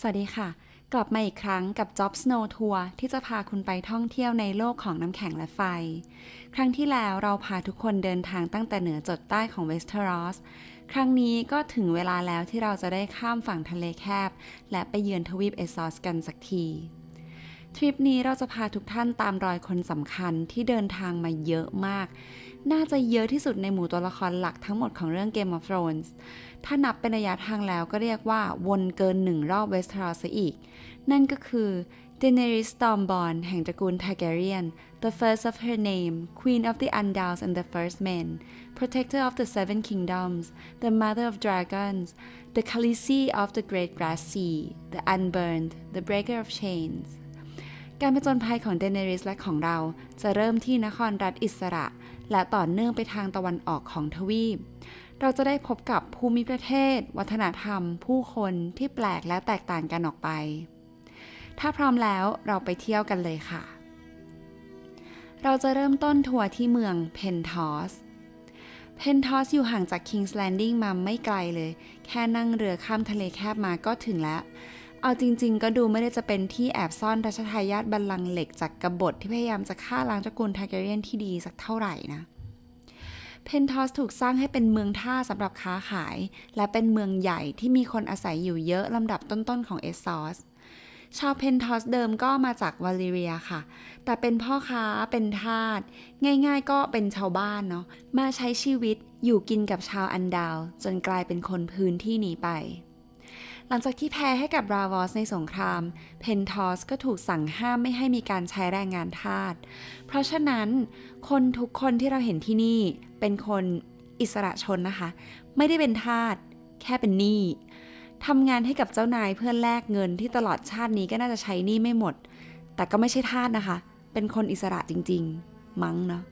สวัสดีค่ะ กลับมาอีกครั้งกับ Job Snow Tour ที่จะพาคุณไปท่องเที่ยวในโลกของน้ำแข็งและไฟ ครั้งที่แล้วเราพาทุกคนเดินทางตั้งแต่เหนือจดใต้ของเวสเทอรอสครั้งนี้ก็ถึงเวลาแล้วที่เราจะได้ข้ามฝั่งทะเลแคบ และไปเยือนทวีปเอซอสกันสักที ทริปนี้เราจะพาทุกท่านตามรอยคนสำคัญที่เดินทางมาเยอะมาก น่าจะเยอะที่สุดในหมู่ตัวละครหลักทั้งหมดของเรื่อง Game of Thrones ถ้านับเป็นระยะทางแล้วก็เรียกว่าวนเกินหนึ่งรอบเวสเทอรอสอีก นั่นก็คือ Daenerys Stormborn แห่งตระกูล Targaryen the first of her name Queen of the Andals and the First Men Protector of the Seven Kingdoms the Mother of Dragons the Khaleesi of the Great Grass Sea the Unburned the Breaker of Chains การผจญภัยของเดเนริสและของเราจะเริ่มที่นครรัฐอิสระ และต่อเนื่องไปทางตะวันออกของทวีป เราจะได้พบกับภูมิประเทศ วัฒนธรรม ผู้คนที่แปลกและแตกต่างกันออกไป ถ้าพร้อมแล้วเราไปเที่ยวกันเลยค่ะ เราจะเริ่มต้นทัวร์ที่เมืองเพนทอส เพนทอสอยู่ห่างจาก King's Landing มาไม่ไกลเลย แค่นั่งเรือข้ามทะเลแคบมาก็ถึงแล้ว เอาจริงๆ ก็ดูไม่ได้จะเป็นที่แอบซ่อนรัชทายาทบัลลังก์เหล็กจากกบฏที่พยายามจะฆ่าล้างตระกูลทาร์แกเรียนที่ดีสักเท่าไหร่นะเพนทอสถูกสร้างให้เป็นเมืองท่าสำหรับค้าขาย และเป็นเมืองใหญ่ที่มีคนอาศัยอยู่เยอะลำดับต้นๆของเอสซอสชาวเพนทอสเดิมก็มาจากวาลิเรียค่ะ แต่เป็นพ่อค้าเป็นทาส ง่ายๆก็เป็นชาวบ้านเนาะ มาใช้ชีวิตอยู่กินกับชาวอันดาว จนกลายเป็นคนพื้นที่นี้ไป หลังจากที่แพ้ให้กับราวอสในสงคราม เพนทอสก็ถูกสั่งห้ามไม่ให้มีการใช้แรงงานทาส เพราะฉะนั้น คนทุกคนที่เราเห็นที่นี่เป็นคนอิสระชนนะคะ ไม่ได้เป็นทาส แค่เป็นหนี้ทำงานให้กับเจ้านายเพื่อแลกเงินที่ตลอดชาตินี้ก็น่าจะใช้หนี้ไม่หมด แต่ก็ไม่ใช่ทาสนะคะ เป็นคนอิสระจริง ๆ มั้งเนาะ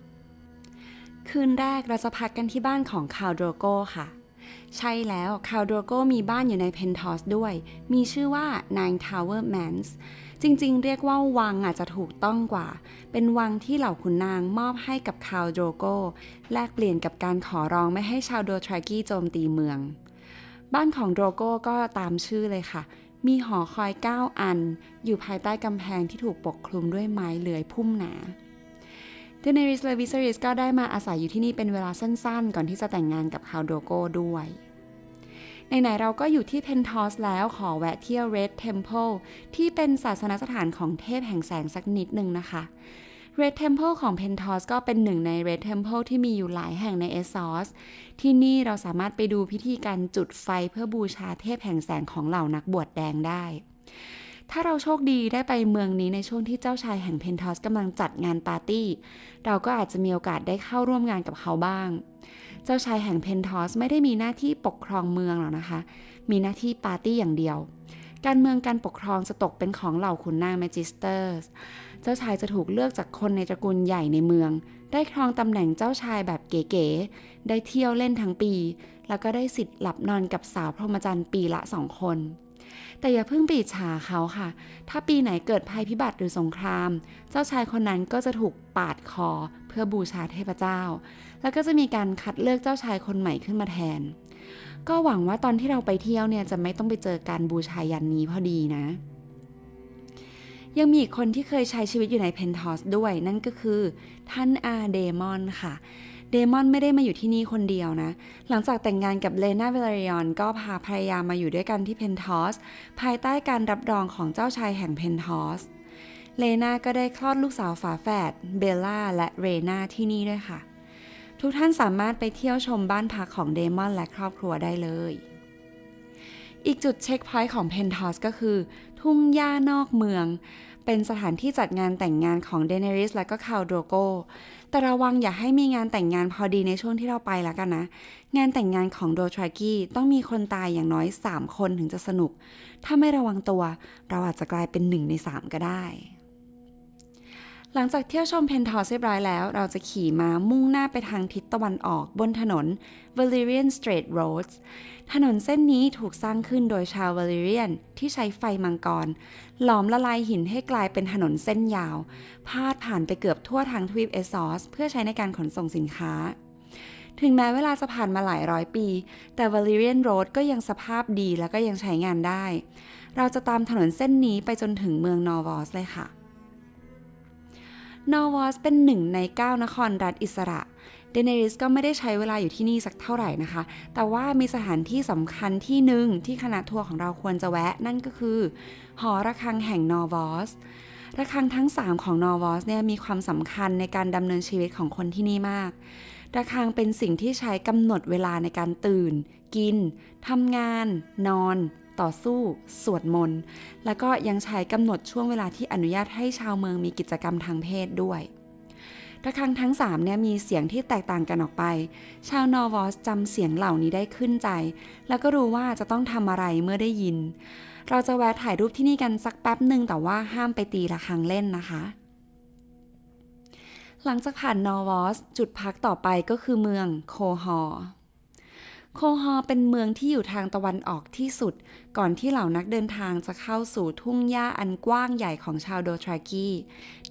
คืนแรกเราจะพักกันที่บ้านของคาวโดโกค่ะ ใช่แล้วคาวโดโกมีบ้านอยู่ในเพนทอสด้วย มีชื่อว่า Nine Tower Mans จริงๆ เรียกว่าวังอาจจะถูกต้องกว่า เป็นวังที่เหล่าขุนนางมอบให้กับคาวโดโกแลกเปลี่ยนกับการขอร้องไม่ให้ชาวโดทรากีโจมตีเมือง บ้านของโดโกก็ตามชื่อเลยค่ะ มีหอคอย 9 อัน อยู่ภายใต้กำแพงที่ถูกปกคลุมด้วยไม้เลื้อยพุ่มหนา เดเนริสและวิสริสก็ได้มาอาศัยอยู่ที่นี่เป็นเวลาสั้นๆ ก่อนที่จะแต่งงานกับคาวโดโกด้วยไหนๆเราก็อยู่ที่เพนทอสแล้วขอแวะเที่ยว Red Temple ที่เป็นศาสนสถานของเทพแห่งแสงสักนิดหนึ่งนะคะ Red Temple ของ Pentos ก็เป็นหนึ่งใน Red Temple ที่มีอยู่หลายแห่งในเอซอสที่นี่เราสามารถไปดูพิธีการจุดไฟเพื่อบูชาเทพแห่งแสงของเหล่านักบวชแดงได้ ถ้าเราโชคดีได้ไปเมืองนี้ในช่วงที่เจ้าชายแห่งเพนทอสกำลังจัดงานปาร์ตี้ เราก็อาจจะมีโอกาสได้เข้าร่วมงานกับเขาบ้าง เจ้าชายแห่งเพนทอสไม่ได้มีหน้าที่ปกครองเมืองหรอกนะคะ มีหน้าที่ปาร์ตี้อย่างเดียว การเมืองการปกครองจะตกเป็นของเหล่าขุนนางแมจิสเตอร์สเจ้าชายจะถูกเลือกจากคนในตระกูลใหญ่ในเมือง ได้ครองตำแหน่งเจ้าชายแบบเก๋ๆ ได้เที่ยวเล่นทั้งปี แล้วก็ได้สิทธิ์หลับนอนกับสาวพรหมจรรย์ปีละสองคน แต่อย่าเพิ่งไปอิจฉาเขาค่ะ ถ้าปีไหนเกิดภัยพิบัติหรือสงคราม เจ้าชายคนนั้นก็จะถูกปาดคอเพื่อบูชาเทพเจ้า แล้วก็จะมีการคัดเลือกเจ้าชายคนใหม่ขึ้นมาแทน ก็หวังว่าตอนที่เราไปเที่ยวเนี่ยจะไม่ต้องไปเจอการบูชายันนี้พอดีนะ ยังมีอีกคนที่เคยใช้ชีวิตอยู่ในเพนทอสด้วยนั่นก็คือท่านอาเดมอนค่ะ เดมอนไม่ได้มาอยู่ที่นี่คนเดียวนะ หลังจากแต่งงานกับเลนาเวลาริออนก็พาภรรยามาอยู่ด้วยกันที่เพนทอส ภายใต้การรับรองของเจ้าชายแห่งเพนทอส เลนาก็ได้คลอดลูกสาวฝาแฝดเบลล่าและเรนาที่นี่ด้วยค่ะ ทุกท่านสามารถไปเที่ยวชมบ้านพักของเดมอนและครอบครัวได้เลยอีกจุดเช็คพอยต์ของเพนทอสก็คือ ทุ่งหญ้านอกเมือง เป็นสถานที่จัดงานแต่งงานของเดเนริสและก็คาวโดโก แต่ระวังอย่าให้มีงานแต่งงานพอดีในช่วงที่เราไปแล้วกันนะ งานแต่งงานของโดทรากี้ต้องมีคนตายอย่างน้อย 3 คนถึงจะสนุก ถ้าไม่ระวังตัว เราอาจจะกลายเป็นหนึ่งใน 3 ก็ได้ หลังจากเที่ยวชมเพนทอสเรียบร้อยแล้ว เราจะขี่ม้ามุ่งหน้าไปทางทิศตะวันออกบนถนน Valyrian Strait Roads ถนนเส้นนี้ถูกสร้างขึ้นโดยชาว Valyrian ที่ใช้ไฟมังกร หลอมละลายหินให้กลายเป็นถนนเส้นยาว พาดผ่านไปเกือบทั่วทางทวีปเอซอส เพื่อใช้ในการขนส่งสินค้า ถึงแม้เวลาจะผ่านมาหลายร้อยปี แต่ Valyrian Road ก็ยังสภาพดีแล้วก็ยังใช้งานได้ เราจะตามถนนเส้นนี้ไปจนถึงเมืองนอร์วอสเลยค่ะ นอร์วอสเป็นหนึ่งในเก้านครรัฐอิสระ เดเนริสก็ไม่ได้ใช้เวลาอยู่ที่นี่สักเท่าไหร่นะคะ แต่ว่ามีสถานที่สำคัญที่หนึ่งที่คณะทัวร์ของเราควรจะแวะนั่นก็คือ หอระฆังแห่งนอร์วอสระฆังทั้ง 3 ของนอร์วอสเนี่ยมีความสำคัญในการดำเนินชีวิตของคนที่นี่มาก ระฆังเป็นสิ่งที่ใช้กำหนดเวลาในการตื่น กินทำงาน นอน ต่อสู้ สวดมนต์ แล้วก็ยังใช้กำหนดช่วงเวลาที่อนุญาตให้ชาวเมืองมีกิจกรรมทางเพศด้วยระฆังทั้ง3เนี่ยมีเสียงที่แตกต่างกันออกไป ชาวนอร์วอสจำเสียงเหล่านี้ได้ขึ้นใจ แล้วก็รู้ว่าจะต้องทำอะไรเมื่อได้ยิน เราจะแวะถ่ายรูปที่นี่กันสักแป๊บหนึ่งแต่ว่าห้ามไปตีระฆังเล่นนะคะ หลังจากผ่านนอร์วอสจุดพักต่อไปก็คือเมืองโคฮอร์ โคฮอร์เป็นเมืองที่อยู่ทางตะวันออกที่สุด ก่อนที่เหล่านักเดินทางจะเข้าสู่ทุ่งหญ้าอันกว้างใหญ่ของชาวโดทรากี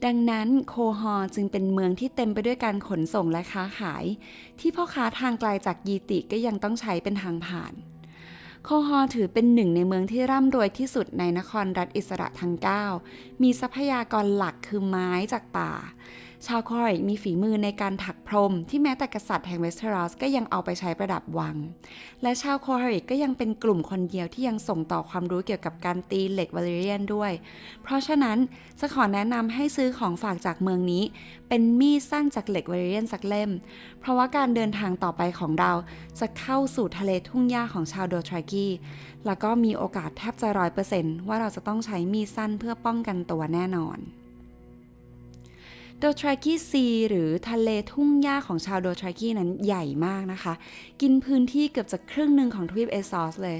ดังนั้นโคฮอร์จึงเป็นเมืองที่เต็มไปด้วยการขนส่งและค้าขาย ที่พ่อค้าทางไกลจากยีติก็ยังต้องใช้เป็นทางผ่าน โคฮอร์ถือเป็นหนึ่งในเมืองที่ร่ำรวยที่สุดในนครรัฐอิสระทั้ง 9 มีทรัพยากรหลักคือไม้จากป่า ชาวคอริกมีฝีมือในการถักพรม ที่แม้แต่กษัตริย์แห่งเวสเทอรอสก็ยังเอาไปใช้ประดับวัง และชาวคอริกก็ยังเป็นกลุ่มคนเดียวที่ยังส่งต่อความรู้เกี่ยวกับการตีเหล็กวาเลเรียนด้วย เพราะฉะนั้นจะขอแนะนำให้ซื้อของฝากจากเมืองนี้ เป็นมีดสั้นจากเหล็กวาเลเรียนสักเล่ม เพราะว่าการเดินทางต่อไปของเราจะเข้าสู่ทะเลทุ่งหญ้าของชาวโดทรากีแล้วก็มีโอกาสแทบจะร้อยเปอร์เซนต์ว่าเราจะต้องใช้มีดสั้นเพื่อป้องกันตัวแน่นอน โดทรากีซีหรือทะเลทุ่งหญ้าของชาวโดทรากีนั้นใหญ่มากนะคะ กินพื้นที่เกือบจะครึ่งหนึ่งของทวีปเอซอสเลย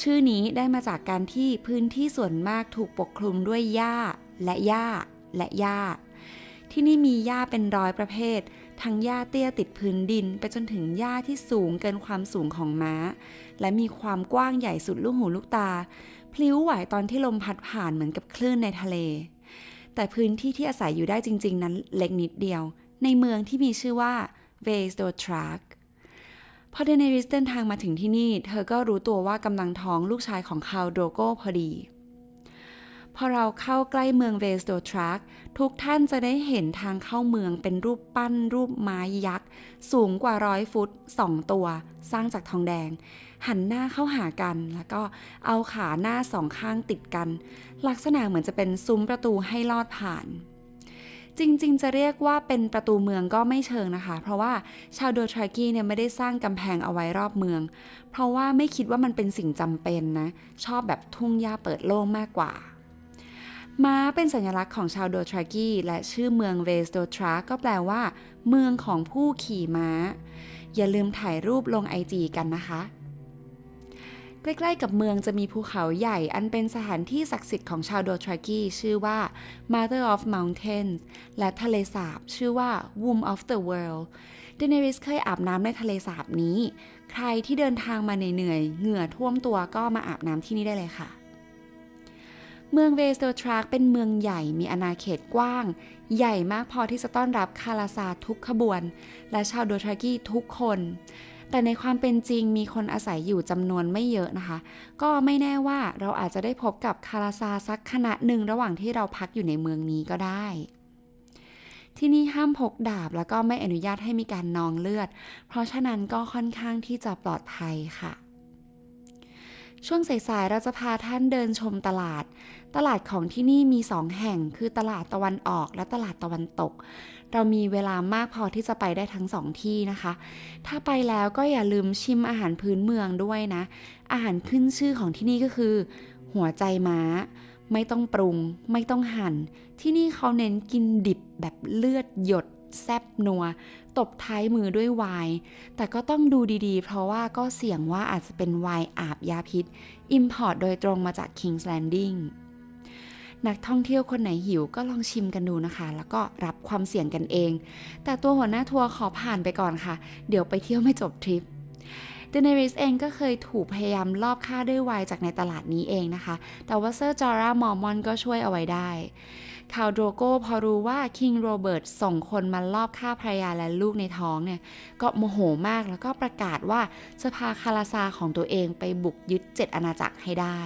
ชื่อนี้ได้มาจากการที่พื้นที่ส่วนมากถูกปกคลุมด้วยหญ้าและหญ้าและหญ้า ที่นี่มีหญ้าเป็นร้อยประเภท ทั้งหญ้าเตี้ยติดพื้นดิน ไปจนถึงหญ้าที่สูงเกินความสูงของม้า และมีความกว้างใหญ่สุดลูกหูลูกตา พลิ้วไหวตอนที่ลมพัดผ่านเหมือนกับคลื่นในทะเล แต่พื้นที่ที่อาศัยอยู่ได้จริง ๆ นั้นเล็กนิดเดียว ในเมืองที่มีชื่อว่าเวสโดทรักพอเดเนริสเดินทางมาถึงที่นี่ เธอก็รู้ตัวว่ากำลังท้องลูกชายของคาวโดโกพอดี พอเราเข้าใกล้เมืองเวสโดทรักทุกท่านจะได้เห็นทางเข้าเมืองเป็นรูปปั้นรูปไม้ยักษ์ สูงกว่าร้อยฟุตสองตัว สร้างจากทองแดง หันหน้าเข้าหากัน แล้วก็เอาขาหน้าสองข้างติดกัน ลักษณะเหมือนจะเป็นซุ้มประตูให้ลอดผ่านจริงๆ จะเรียกว่าเป็นประตูเมืองก็ไม่เชิงนะคะ เพราะว่าชาวโดทรากีเนี่ยไม่ได้สร้างกำแพงเอาไว้รอบเมือง เพราะว่าไม่คิดว่ามันเป็นสิ่งจำเป็นนะ ชอบแบบทุ่งหญ้าเปิดโล่งมากกว่า ม้าเป็นสัญลักษณ์ของชาวโดทรากีและชื่อเมืองเวสโดทราก็แปลว่า เมืองของผู้ขี่ม้า อย่าลืมถ่ายรูปลงไอจีกันนะคะ ใกล้ๆกับเมืองจะมีภูเขาใหญ่อันเป็นสถานที่ศักดิ์สิทธิ์ของชาวโดทรากีชื่อว่า Mother of Mountains และทะเลสาบชื่อว่า Womb of the World เดนเนริสเคยอาบน้ำในทะเลสาบนี้ ใครที่เดินทางมาเหนื่อยๆเหงื่อท่วมตัวก็มาอาบน้ำที่นี่ได้เลยค่ะ เมืองเวสโดทรักเป็นเมืองใหญ่มีอาณาเขตกว้าง ใหญ่มากพอที่จะต้อนรับคาราซาทุกขบวน และชาวโดทรากีทุกคน แต่ในความเป็นจริงมีคนอาศัยอยู่จำนวนไม่เยอะนะคะ ก็ไม่แน่ว่าเราอาจจะได้พบกับคาราซาสักขณะหนึ่งระหว่างที่เราพักอยู่ในเมืองนี้ก็ได้ที่นี่ห้ามพกดาบแล้วก็ไม่อนุญาตให้มีการนองเลือด เพราะฉะนั้นก็ค่อนข้างที่จะปลอดภัยค่ะ ช่วงสายๆเราจะพาท่านเดินชมตลาด ตลาดของที่นี่มี 2 แห่งคือตลาดตะวันออกและตลาดตะวันตก เรามีเวลามากพอที่จะไปได้ทั้งสองที่นะคะ ถ้าไปแล้วก็อย่าลืมชิมอาหารพื้นเมืองด้วยนะ อาหารขึ้นชื่อของที่นี่ก็คือ หัวใจม้า ไม่ต้องปรุง ไม่ต้องหั่น ที่นี่เขาเน้นกินดิบแบบเลือดหยด แซบนัว ตบท้ายมือด้วยไวน์แต่ก็ต้องดูดีๆ เพราะว่าก็เสี่ยงว่าอาจจะเป็นไวน์อาบยาพิษ อิมพอร์ตโดยตรงมาจาก King's Landing นักท่องเที่ยวคนไหนหิวก็ลองชิมกันดูนะคะ แล้วก็รับความเสี่ยงกันเอง แต่ตัวหัวหน้าทัวร์ขอผ่านไปก่อนค่ะ เดี๋ยวไปเที่ยวไม่จบทริปเดนเนริสเองก็เคยถูกพยายามลอบฆ่าด้วยไวน์จากในตลาดนี้เองนะคะ แต่ว่าเซอร์จอร่ามอร์มอนก็ช่วยเอาไว้ได้ คาวโดโกพอรู้ว่าคิงโรเบิร์ตส่งคนมาลอบฆ่าภรรยาและลูกในท้องเนี่ย ก็โมโหมากแล้วก็ประกาศว่าจะพาคาราซาของตัวเองไปบุกยึดเจ็ดอาณาจักรให้ได้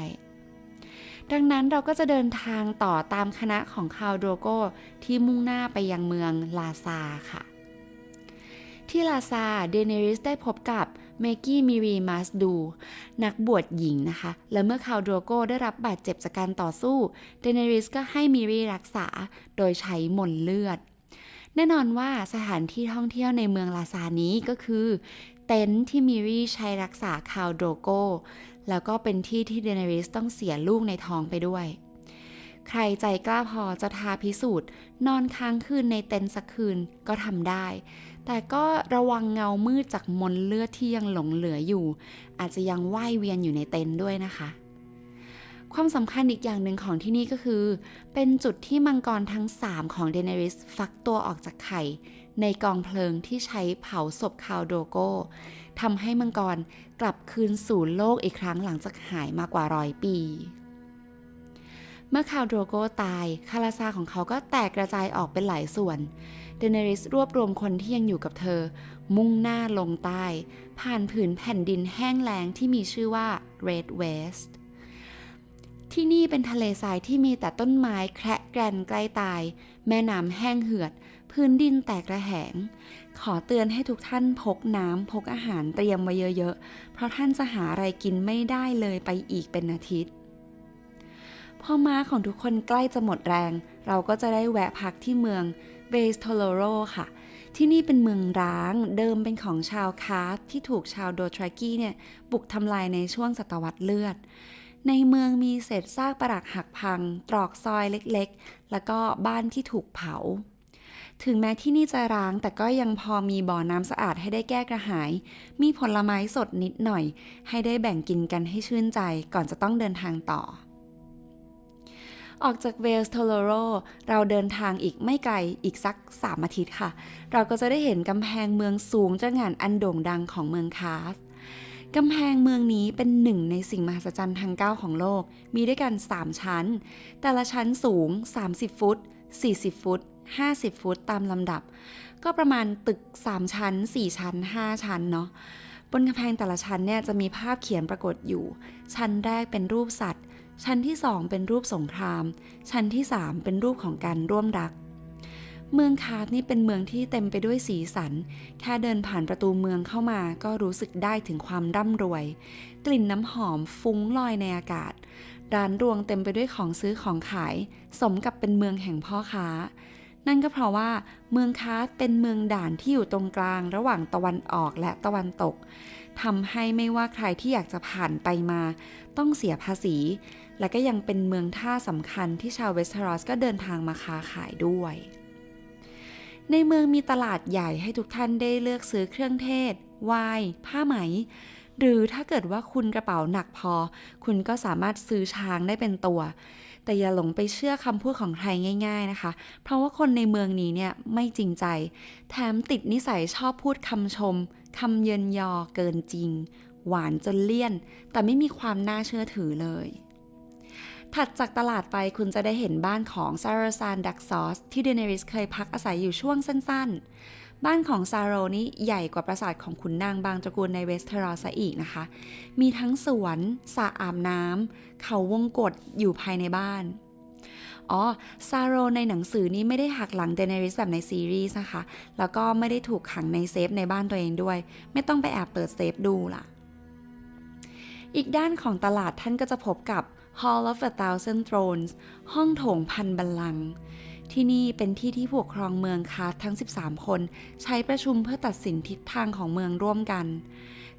ดังนั้นเราก็จะเดินทางต่อตามคณะของคาวโดโกที่มุ่งหน้าไปยังเมืองลาซาค่ะ ที่ลาซาเดเนริสได้พบกับ เมกี้มิรีมาสดู นักบวชหญิงนะคะ และเมื่อคาวโดโกได้รับบาดเจ็บจากการต่อสู้ เดเนริสก็ให้มิรีรักษาโดยใช้มนเลือด แน่นอนว่าสถานที่ท่องเที่ยวในเมืองลาซานี้ก็คือ เต็นท์ที่มิรีใช้รักษาคาวโดโก แล้วก็เป็นที่ที่เดเนริสต้องเสียลูกในท้องไปด้วยใครใจกล้าพอจะทาพิสูจน์ นอนค้างคืนในเต็นท์สักคืนก็ทำได้ แต่ก็ระวังเงามืดจากมนเลือดที่ยังหลงเหลืออยู่ อาจจะยังว่ายเวียนอยู่ในเต็นท์ด้วยนะคะ ความสำคัญอีกอย่างหนึ่งของที่นี่ก็คือ เป็นจุดที่มังกรทั้ง 3 ของเดเนริสฟักตัวออกจากไข่ ในกองเพลิงที่ใช้เผาศพคาวโดโกทำให้มังกรกลับคืนสู่โลกอีกครั้งหลังจากหายมากว่าร้อยปี เมื่อคาวโดโกตาย คาราซาของเขาก็แตกกระจายออกเป็นหลายส่วน เดเนริสรวบรวมคนที่ยังอยู่กับเธอ มุ่งหน้าลงใต้ ผ่านผืนแผ่นดินแห้งแล้งที่มีชื่อว่า Red West ที่นี่เป็นทะเลทรายที่มีแต่ต้นไม้แคระแกรนใกล้ตาย แม่น้ำแห้งเหือด พื้นดินแตกระแหง ขอเตือนให้ทุกท่านพกน้ำพกอาหารเตรียมไว้เยอะๆ เพราะท่านจะหาอะไรกินไม่ได้เลยไปอีกเป็นอาทิตย์ พอม้าของทุกคนใกล้จะหมดแรง เราก็จะได้แวะพักที่เมืองเบสโทโลโรค่ะ ที่นี่เป็นเมืองร้างเดิมเป็นของชาวคาร์ทที่ถูกชาวโดทรากี้เนี่ยบุกทำลายในช่วงศตวรรษเลือด ในเมืองมีเศษซากปรักหักพัง ตรอกซอยเล็กๆ แล้วก็บ้านที่ถูกเผา ถึงแม้ที่นี่จะร้างแต่ก็ยังพอมีบ่อน้ำสะอาดให้ได้แก้กระหาย มีผลไม้สดนิดหน่อย ให้ได้แบ่งกินกันให้ชื่นใจก่อนจะต้องเดินทางต่อ ออกจากเวลส์โทโลโรเราเดินทางอีกไม่ไกลอีกสัก 3 อาทิตย์ค่ะ เราก็จะได้เห็นกำแพงเมืองสูงจะงานอันโด่งดังของเมืองคาร์ฟกำแพงเมืองนี้เป็นหนึ่งในสิ่งมหัศจรรย์ทางเก้าของโลก มีด้วยกัน 3 ชั้น แต่ละชั้นสูง 30 ฟุต 40 ฟุต 50 ฟุตตามลำดับ ก็ประมาณตึก 3 ชั้น 4 ชั้น 5 ชั้นเนาะ บนกำแพงแต่ละชั้นเนี่ยจะมีภาพเขียนปรากฏอยู่ ชั้นแรกเป็นรูปสัตว์ ชั้นที่2เป็นรูปสงคราม ชั้นที่3เป็นรูปของการร่วมรัก เมืองคาร์ทนี่เป็นเมืองที่เต็มไปด้วยสีสัน แค่เดินผ่านประตูเมืองเข้ามาก็รู้สึกได้ถึงความร่ำรวย กลิ่นน้ำหอมฟุ้งลอยในอากาศ ร้านรวงเต็มไปด้วยของซื้อของขาย สมกับเป็นเมืองแห่งพ่อค้านั่นก็เพราะว่าเมืองคาร์ทเป็นเมืองด่านที่อยู่ตรงกลางระหว่างตะวันออกและตะวันตกทำให้ไม่ว่าใครที่อยากจะผ่านไปมา ต้องเสียภาษี และก็ยังเป็นเมืองท่าสำคัญที่ชาวเวสเทอรอสก็เดินทางมาค้าขายด้วย ในเมืองมีตลาดใหญ่ให้ทุกท่านได้เลือกซื้อเครื่องเทศไวน์ผ้าไหม หรือถ้าเกิดว่าคุณกระเป๋าหนักพอ คุณก็สามารถซื้อช้างได้เป็นตัว แต่อย่าหลงไปเชื่อคำพูดของใครง่าย ๆนะคะ เพราะว่าคนในเมืองนี้เนี่ยไม่จริงใจ แถมติดนิสัยชอบพูดคำชมคำเยินยอเกินจริง หวานจนเลี่ยน แต่ไม่มีความน่าเชื่อถือเลย ถัดจากตลาดไปคุณจะได้เห็นบ้านของซาร์ซานดักซอสที่เดเนริสเคยพักอาศัยอยู่ช่วงสั้นๆ บ้านของซาโรนี้ใหญ่กว่าปราสาทของขุนนางบางตระกูลในเวสเทอรอสอีกนะคะ มีทั้งสวนสระอาบน้ำเขาวงกฏอยู่ภายในบ้านอ๋อ ซาโรในหนังสือนี้ไม่ได้หักหลังเดเนริสแบบในซีรีส์นะคะ แล้วก็ไม่ได้ถูกขังในเซฟในบ้านตัวเองด้วย ไม่ต้องไปแอบเปิดเซฟดูล่ะ อีกด้านของตลาดท่านก็จะพบกับ Hall of a Thousand Thrones ห้องโถงพันบัลลังก์ที่นี่เป็นที่ที่ผู้ปกครองเมืองคาร์ททั้ง 13 คน ใช้ประชุมเพื่อตัดสินทิศทางของเมืองร่วมกัน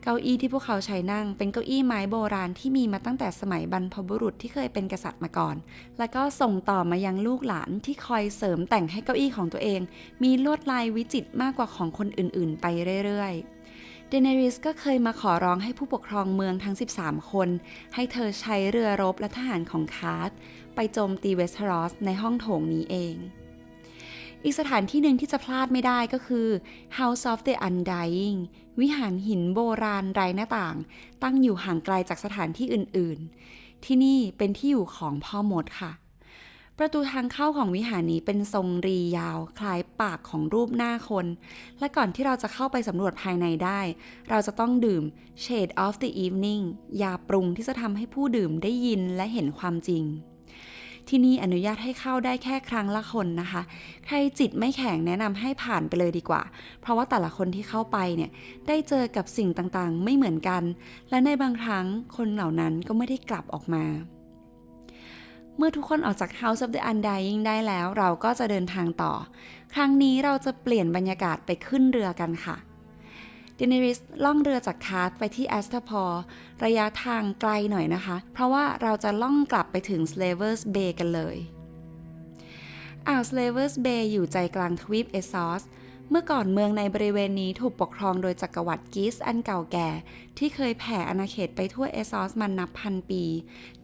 เก้าอี้ที่พวกเขาใช้นั่ง เป็นเก้าอี้ไม้โบราณที่มีมาตั้งแต่สมัยบรรพบุรุษที่เคยเป็นกษัตริย์มาก่อน แล้วก็ส่งต่อมายังลูกหลานที่คอยเสริมแต่งให้เก้าอี้ของตัวเอง มีลวดลายวิจิตรมากกว่าของคนอื่นๆ ไปเรื่อยๆ เดเนริสก็เคยมาขอร้องให้ผู้ปกครองเมืองทั้ง 13 คน ให้เธอใช้เรือรบและทหารของคาร์ทไปโจมตีเวสเทรอสในห้องโถงนี้เอง อีกสถานที่หนึ่งที่จะพลาดไม่ได้ก็คือ House of the Undying วิหารหินโบราณไร้หน้าต่าง ตั้งอยู่ห่างไกลจากสถานที่อื่น ๆ ที่นี่เป็นที่อยู่ของพ่อมดค่ะ ประตูทางเข้าของวิหารนี้เป็นทรงรียาว คล้ายปากของรูปหน้าคน และก่อนที่เราจะเข้าไปสำรวจภายในได้ เราจะต้องดื่ม Shade of the Evening ยาปรุงที่จะทำให้ผู้ดื่มได้ยินและเห็นความจริง ที่นี่อนุญาตให้เข้าได้แค่ครั้งละคนนะคะ ใครจิตไม่แข็งแนะนำให้ผ่านไปเลยดีกว่า เพราะว่าแต่ละคนที่เข้าไปเนี่ยได้เจอกับสิ่งต่างๆ ไม่เหมือนกัน และในบางครั้งคนเหล่านั้นก็ไม่ได้กลับออกมา เมื่อทุกคนออกจาก House of the Undying ได้แล้ว เราก็จะเดินทางต่อ ครั้งนี้เราจะเปลี่ยนบรรยากาศไปขึ้นเรือกันค่ะเดน e ริสล่องเรือจากคาร์ไปที่แอสตาพอร์ระยะทางไกลหน่อยนะคะ เพราะว่าเราจะล่องกลับไปถึง Slavers Bay กันเลย อ่าว Slavers Bay อยู่ใจกลางทวีปเอซอส เมื่อก่อนเมืองในบริเวณนี้ถูกปกครองโดยจักรวรรดิกิสอันเก่าแก่ ที่เคยแผ่อาณาเขตไปทั่วเอซอสมันนับพันปี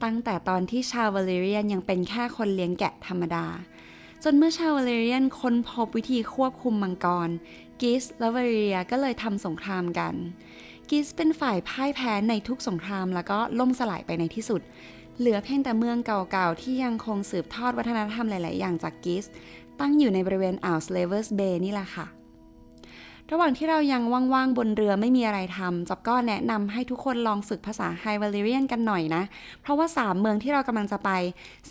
ตั้งแต่ตอนที่ชาววาเลเรียนยังเป็นแค่คนเลี้ยงแกะธรรมดา จนเมื่อชาววาเลเรียนค้นพบวิธีควบคุมมังกร กิสและวาเลเรียก็เลยทำสงครามกัน กิสเป็นฝ่ายพ่ายแพ้ในทุกสงครามแล้วก็ล่มสลายไปในที่สุด เหลือเพียงแต่เมืองเก่าๆที่ยังคงสืบทอดวัฒนธรรมหลาย ๆ อย่างจากกิส ตั้งอยู่ในบริเวณอ่าวสเลเวอร์สเบย์นี่แหละค่ะ ระหว่างที่เรายังว่างๆ บนเรือไม่มีอะไรทำจับก็แนะนำให้ทุกคนลองฝึกภาษาไฮวาเลเรียนกันหน่อยนะ เพราะว่า 3 เมืองที่เรากำลังจะไป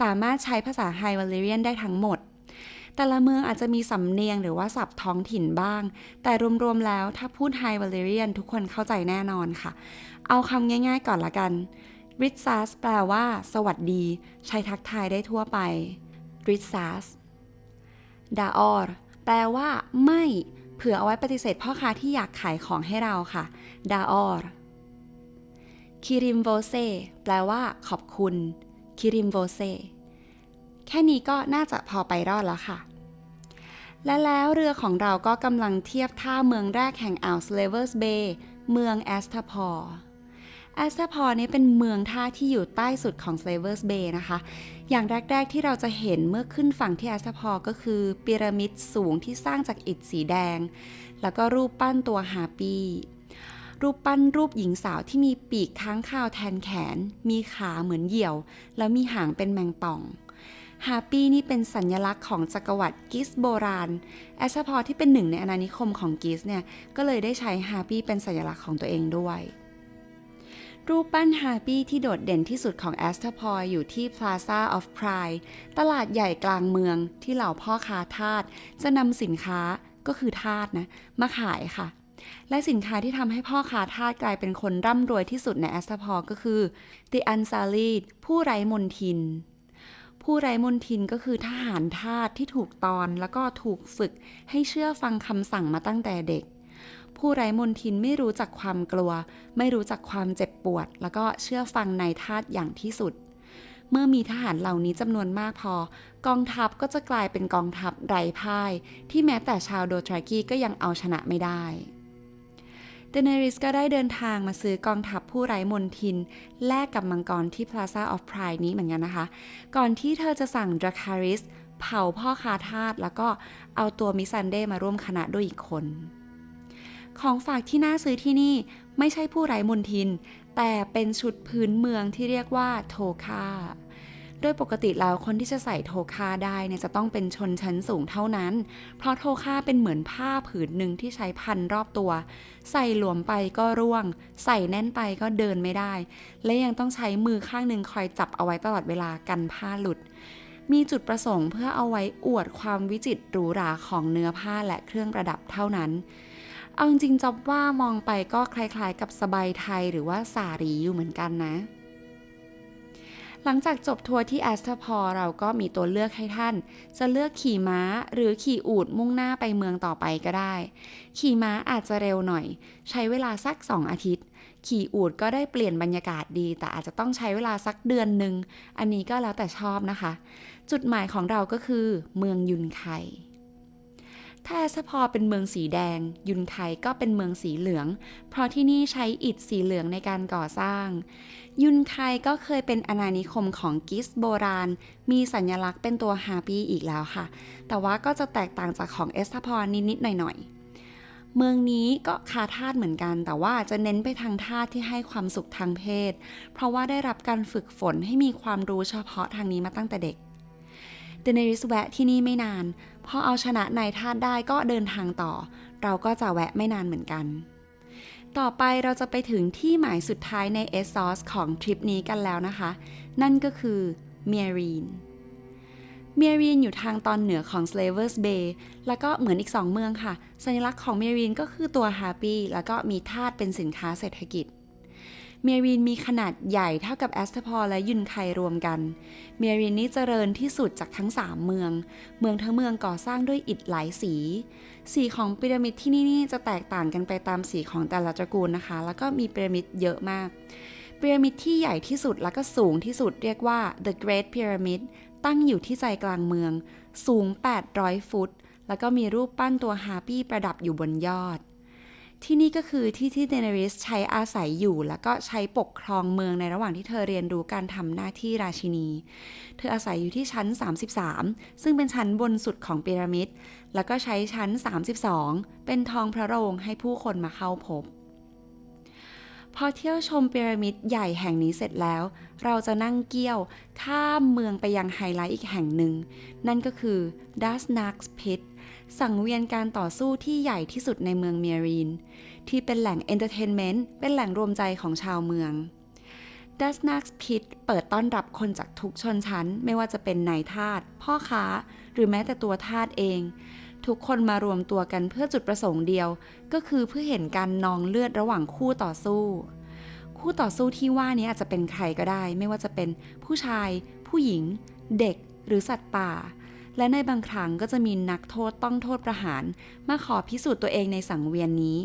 สามารถใช้ภาษาไฮวาเลเรียนได้ทั้งหมด แต่ละเมืองอาจจะมีสำเนียงหรือว่าศัพท์ท้องถิ่นบ้าง แต่รวมๆแล้วถ้าพูดไฮวาเลเรียนทุกคนเข้าใจแน่นอนค่ะ เอาคำง่าย ๆ ก่อนละกันริซ a s แปลว่า สวัสดี ใช้ทักทายได้ทั่วไปริซ a s ดาออร์แปลว่า ไม่เผื่อเอาไว้ปฏิเสธพ่อค้าที่อยากขายของให้เราค่ะดาออร์คิริมโวเซแปลว่า ขอบคุณคิริมโวเซแค่นี้ก็น่าจะพอไปรอดแล้วค่ะ และแล้วเรือของเราก็กำลังเทียบท่าเมืองแรกแห่งอ่าวสเลเวอร์สเบย์เมืองแอสตาพอร์ แอสตาพอร์นี้เป็นเมืองท่าที่อยู่ใต้สุดของ Slavers Bay นะคะ อย่างแรก ๆ ที่เราจะเห็นเมื่อขึ้นฝั่งที่แอสตาพอร์ก็คือพีระมิดสูงที่สร้างจากอิฐสีแดง แล้วก็รูปปั้นตัวฮาปีรูปปั้นรูปหญิงสาวที่มีปีกค้างคาวแทนแขน มีขาเหมือนเหยี่ยว แล้วมีหางเป็นแมงป่องฮาปีนี่เป็นสัญลักษณ์ของจักรวรรดิกิสโบราณ แอสตาพอร์ที่เป็นหนึ่งในอาณานิคมของกิสเนี่ย ก็เลยได้ใช้ฮาปีเป็นสัญลักษณ์ของตัวเองด้วย รูปปั้นฮาปี้ที่โดดเด่นที่สุดของแอสตาพอร์อยู่ที่ Plaza of Pride ตลาดใหญ่กลางเมืองที่เหล่าพ่อค้าทาสจะนำสินค้าก็คือทาสนะ มาขายค่ะ และสินค้าที่ทำให้พ่อค้าทาสกลายเป็นคนร่ำรวยที่สุดในแอสตาพอร์ก็คือ The Unsullied ผู้ไร้มนทิน ผู้ไร้มนทินก็คือทหารทาสที่ถูกตอนแล้วก็ถูกฝึกให้เชื่อฟังคำสั่งมาตั้งแต่เด็ก ผู้ไร้มนทินไม่รู้จักความกลัว ไม่รู้จักความเจ็บปวด แล้วก็เชื่อฟังในทาสอย่างที่สุด เมื่อมีทหารเหล่านี้จำนวนมากพอ กองทัพก็จะกลายเป็นกองทัพไร้พ่าย ที่แม้แต่ชาวโดทรากีก็ยังเอาชนะไม่ได้เดเนริสก็ได้เดินทางมาซื้อกองทัพผู้ไร้มนทิน แลกกับมังกรที่ Plaza of Pride นี้เหมือนกันนะคะ ก่อนที่เธอจะสั่งดราคาริสเผาพ่อคาทาสแล้วก็เอาตัวมิซันเดมาร่วมคณะด้วยอีกคน ของฝากที่น่าซื้อที่นี่ไม่ใช่ผู้ไร้มนทิน แต่เป็นชุดพื้นเมืองที่เรียกว่าโทคาโดยปกติแล้วคนที่จะใส่โทคาได้เนี่ยจะต้องเป็นชนชั้นสูงเท่านั้น เพราะโทคาเป็นเหมือนผ้าผืนหนึ่งที่ใช้พันรอบตัว ใส่หลวมไปก็ร่วง ใส่แน่นไปก็เดินไม่ได้ และยังต้องใช้มือข้างหนึ่งคอยจับเอาไว้ตลอดเวลากันผ้าหลุด มีจุดประสงค์เพื่อเอาไว้อวดความวิจิตรหรูหราของเนื้อผ้าและเครื่องประดับเท่านั้น เอาจริงจอบว่ามองไปก็คล้ายๆ กับสบายไทยหรือว่าสารีอยู่เหมือนกันนะ หลังจากจบทัวร์ที่แอสตาพอร์พอเราก็มีตัวเลือกให้ท่าน จะเลือกขี่ม้าหรือขี่อูฐมุ่งหน้าไปเมืองต่อไปก็ได้ ขี่ม้าอาจจะเร็วหน่อย ใช้เวลาสัก 2 อาทิตย์ ขี่อูฐก็ได้เปลี่ยนบรรยากาศดี แต่อาจจะต้องใช้เวลาสักเดือนหนึ่งอันนี้ก็แล้วแต่ชอบนะคะ จุดหมายของเราก็คือ เมืองยุนไค ถ้าแอสพอเป็นเมืองสีแดง ยุนไคก็เป็นเมืองสีเหลือง เพราะที่นี่ใช้อิฐสีเหลืองในการก่อสร้าง ยุนไคก็เคยเป็นอาณานิคมของกิสโบราณ มีสัญลักษณ์เป็นตัวฮาปีอีกแล้วค่ะ แต่ว่าก็จะแตกต่างจากของเอสพอนิดๆหน่อยๆเมืองนี้ก็คาทาสเหมือนกัน แต่ว่าจะเน้นไปทางทาสที่ให้ความสุขทางเพศ เพราะว่าได้รับการฝึกฝนให้มีความรู้เฉพาะทางนี้มาตั้งแต่เด็ก เดเนริสแวะที่นี่ไม่นาน พอเอาชนะนายทาสได้ก็เดินทางต่อ เราก็จะแวะไม่นานเหมือนกัน ต่อไปเราจะไปถึงที่หมายสุดท้ายในเอสซอสของทริปนี้กันแล้วนะคะ นั่นก็คือเมียรีนเมียรีนอยู่ทางตอนเหนือของ Slavers Bay แล้วก็เหมือนอีก2เมืองค่ะ สัญลักษณ์ของเมียรีนก็คือตัวฮาปี้แล้วก็มีทาสเป็นสินค้าเศรษฐกิจ เมียรีนมีขนาดใหญ่เท่ากับแอสเทพอร์และยุนไครวมกัน เมียรีนนี้เจริญที่สุดจากทั้ง 3 เมือง เมืองทั้งเมืองก่อสร้างด้วยอิฐหลายสี สีของพีระมิดที่นี่นี่จะแตกต่างกันไปตามสีของแต่ละตระกูลนะคะ แล้วก็มีพีระมิดเยอะมาก พีระมิดที่ใหญ่ที่สุดแล้วก็สูงที่สุดเรียกว่า The Great Pyramid ตั้งอยู่ที่ใจกลางเมือง สูง 800 ฟุต แล้วก็มีรูปปั้นตัวฮาปี้ประดับอยู่บนยอด ที่นี่ก็คือที่ที่เดเนริสใช้อาศัยอยู่ แล้วก็ใช้ปกครองเมืองในระหว่างที่เธอเรียนรู้การทำหน้าที่ราชินี เธออาศัยอยู่ที่ชั้น 33 ซึ่งเป็นชั้นบนสุดของพีระมิด แล้วก็ใช้ชั้น 32 เป็นทองพระโรงให้ผู้คนมาเข้าพบ พอเที่ยวชมพีระมิดใหญ่แห่งนี้เสร็จแล้ว เราจะนั่งเกี้ยวข้ามเมืองไปยังไฮไลท์อีกแห่งหนึ่ง นั่นก็คือ d a s n a x Pit สังเวียนการต่อสู้ที่ใหญ่ที่สุดในเมืองเมียรีน ที่เป็นแหล่งเอนเตอร์เทนเมนต์เป็นแหล่งรวมใจของชาวเมือง d a s n a x Pit เปิดต้อนรับคนจากทุกชนชั้น ไม่ว่าจะเป็นนายทาสพ่อค้า หรือแม้แต่ตัวทาสเอง ทุกคนมารวมตัวกันเพื่อจุดประสงค์เดียว ก็คือเพื่อเห็นการนองเลือดระหว่างคู่ต่อสู้ คู่ต่อสู้ที่ว่านี้อาจจะเป็นใครก็ได้ ไม่ว่าจะเป็นผู้ชาย ผู้หญิง เด็กหรือสัตว์ป่า และในบางครั้งก็จะมีนักโทษต้องโทษประหาร มาขอพิสูจน์ตัวเองในสังเวียนนี้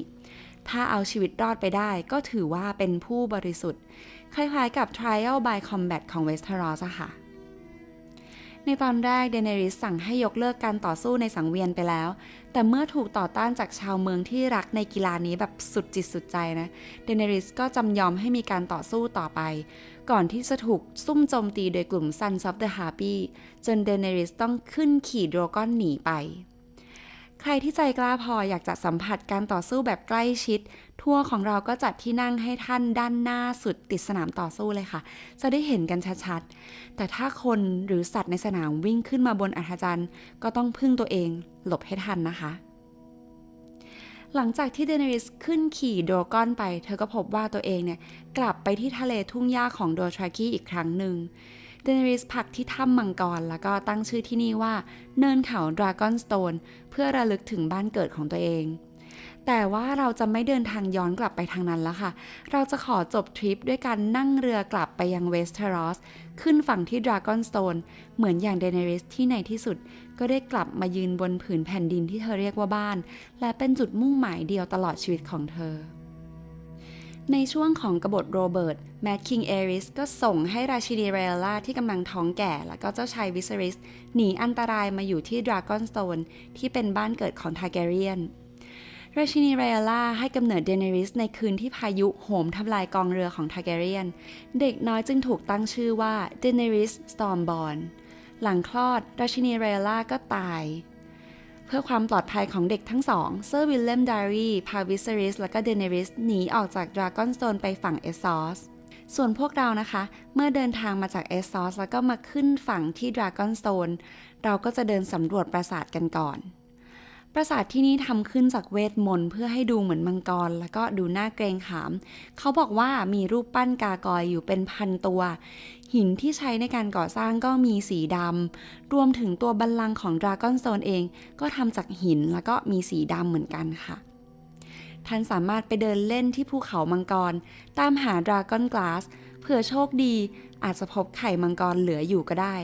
ถ้าเอาชีวิตรอดไปได้ก็ถือว่าเป็นผู้บริสุทธิ์ คล้ายๆกับ Trial by Combat ของเวสเทอรอสค่ะ ในตอนแรกเดนเนริสสั่งให้ยกเลิกการต่อสู้ในสังเวียนไปแล้ว แต่เมื่อถูกต่อต้านจากชาวเมืองที่รักในกีฬานี้แบบสุดจิตสุดใจนะ เดนเนริสก็จำยอมให้มีการต่อสู้ต่อไป ก่อนที่จะถูกซุ่มโจมตีโดยกลุ่ม Sons of the Harpy จนเดนเนริสต้องขึ้นขี่ดราก้อนหนีไป ใครที่ใจกล้าพออยากจะสัมผัสการต่อสู้แบบใกล้ชิด ทัวร์ของเราก็จัดที่นั่งให้ท่านด้านหน้าสุดติดสนามต่อสู้เลยค่ะ จะได้เห็นกันชัดๆ แต่ถ้าคนหรือสัตว์ในสนามวิ่งขึ้นมาบนอัธจันทร์ก็ต้องพึ่งตัวเองหลบให้ทันนะคะ หลังจากที่เดนริสขึ้นขี่โดรกอนไป เธอก็พบว่าตัวเองเนี่ยกลับไปที่ทะเลทุ่งหญ้าของโดทรากีอีกครั้งหนึ่ง เดเนริสพักที่ถ้ำมังกร แล้วก็ตั้งชื่อที่นี่ว่า เนินเขาดราก้อนสโตนเพื่อระลึกถึงบ้านเกิดของตัวเอง แต่ว่าเราจะไม่เดินทางย้อนกลับไปทางนั้นแล้วค่ะ เราจะขอจบทริปด้วยการนั่งเรือกลับไปยังเวสเทอรอสขึ้นฝั่งที่ดราก้อนสโตนเหมือนอย่างเดเนริสที่ในที่สุด ก็ได้กลับมายืนบนผืนแผ่นดินที่เธอเรียกว่าบ้าน และเป็นจุดมุ่งหมายเดียวตลอดชีวิตของเธอ ในช่วงของกบฏโรเบิร์ตแมดคิงเอริสก็ส่งให้ราชินีเรลล่าที่กำลังท้องแก่ แล้วก็เจ้าชายวิสริส หนีอันตรายมาอยู่ที่ดราก้อนสโตนที่เป็นบ้านเกิดของทาแกเรียน ราชินีเรลล่าให้กำเนิดเดเนริสในคืนที่พายุโหมทำลายกองเรือของทาแกเรียน เด็กน้อยจึงถูกตั้งชื่อว่าเดเนริสสตอมบอ n หลังคลอด ราชินีเรลล่าก็ตาย เพื่อความปลอดภัยของเด็กทั้งสองเซอร์วิลเลมดารีพาวิสริสและก็เดเนริสหนีออกจากดราก้อนสโตนไปฝั่งเอสซอสส่วนพวกเรานะคะ เมื่อเดินทางมาจากเอสซอสแล้วก็มาขึ้นฝั่งที่ดราก้อนสโตนเราก็จะเดินสำรวจปราสาทกันก่อน ปราสาทที่นี่ทำขึ้นจากเวทมนต์เพื่อให้ดูเหมือนมังกร แล้วก็ดูน่าเกรงขาม เขาบอกว่ามีรูปปั้นกากอยอยู่เป็นพันตัว หินที่ใช้ในการก่อสร้างก็มีสีดำ รวมถึงตัวบัลลังก์ของดราก้อนโซนเอง ก็ทำจากหินแล้วก็มีสีดำเหมือนกันค่ะ ท่านสามารถไปเดินเล่นที่ภูเขามังกร ตามหาดราก้อนกลาสเผื่อโชคดีอาจจะพบไข่มังกรเหลืออยู่ก็ได้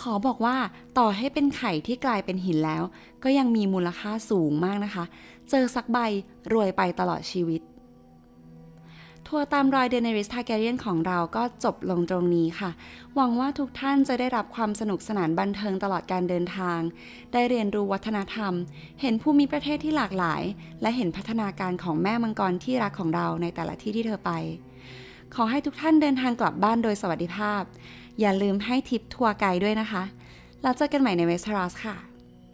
ขอบอกว่าต่อให้เป็นไข่ที่กลายเป็นหินแล้ว ก็ยังมีมูลค่าสูงมากนะคะ เจอสักใบรวยไปตลอดชีวิต ทัวร์ตามรอยเดเนริสทาแกเรียนของเราก็จบลงตรงนี้ค่ะ หวังว่าทุกท่านจะได้รับความสนุกสนานบันเทิงตลอดการเดินทาง ได้เรียนรู้วัฒนธรรม เห็นภูมิประเทศที่หลากหลาย และเห็นพัฒนาการของแม่มังกรที่รักของเราในแต่ละที่ที่เธอไป ขอให้ทุกท่านเดินทางกลับบ้านโดยสวัสดิภาพ อย่าลืมให้ทิปทัวร์ไกด์ด้วยนะคะ แล้วเจอกันใหม่ในเวสต์รอสค่ะ